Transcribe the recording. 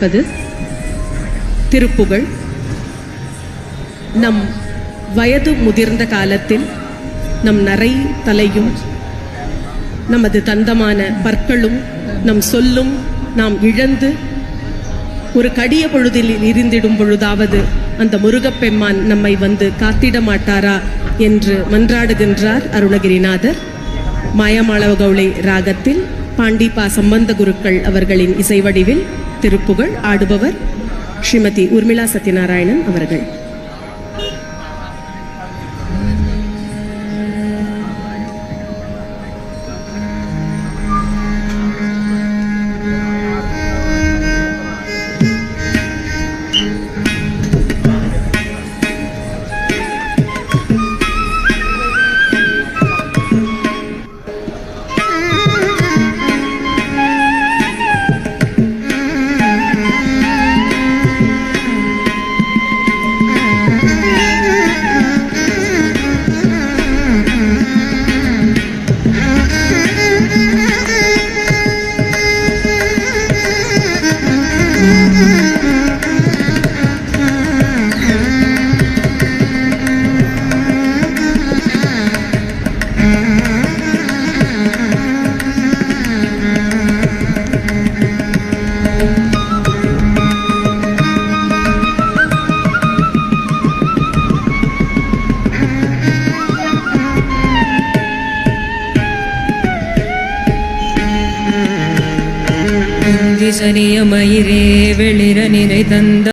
கேட்பது? திருப்புகழ். நம் வயது முதிர்ந்த காலத்தில் நம் நரை தலையும் நமது தந்தமான பற்களும் நம் சொல்லும் நாம் இழந்து ஒரு கடிய பொழுதில் இருந்திடும் பொழுதாவது அந்த முருகப்பெம்மான் நம்மை வந்து காத்திட மாட்டாரா என்று மன்றாடுகின்றார் அருணகிரிநாதர். மாயமாளவ கவுளை ராகத்தில் பாண்டிபா சம்பந்த குருக்கள் அவர்களின் இசை வடிவில் திருப்புகழ் ஆடுபவர் ஸ்ரீமதி உர்மிளா சத்யநாராயணன் அவர்கள். சனியமயிரே வெளிர நிறை தந்த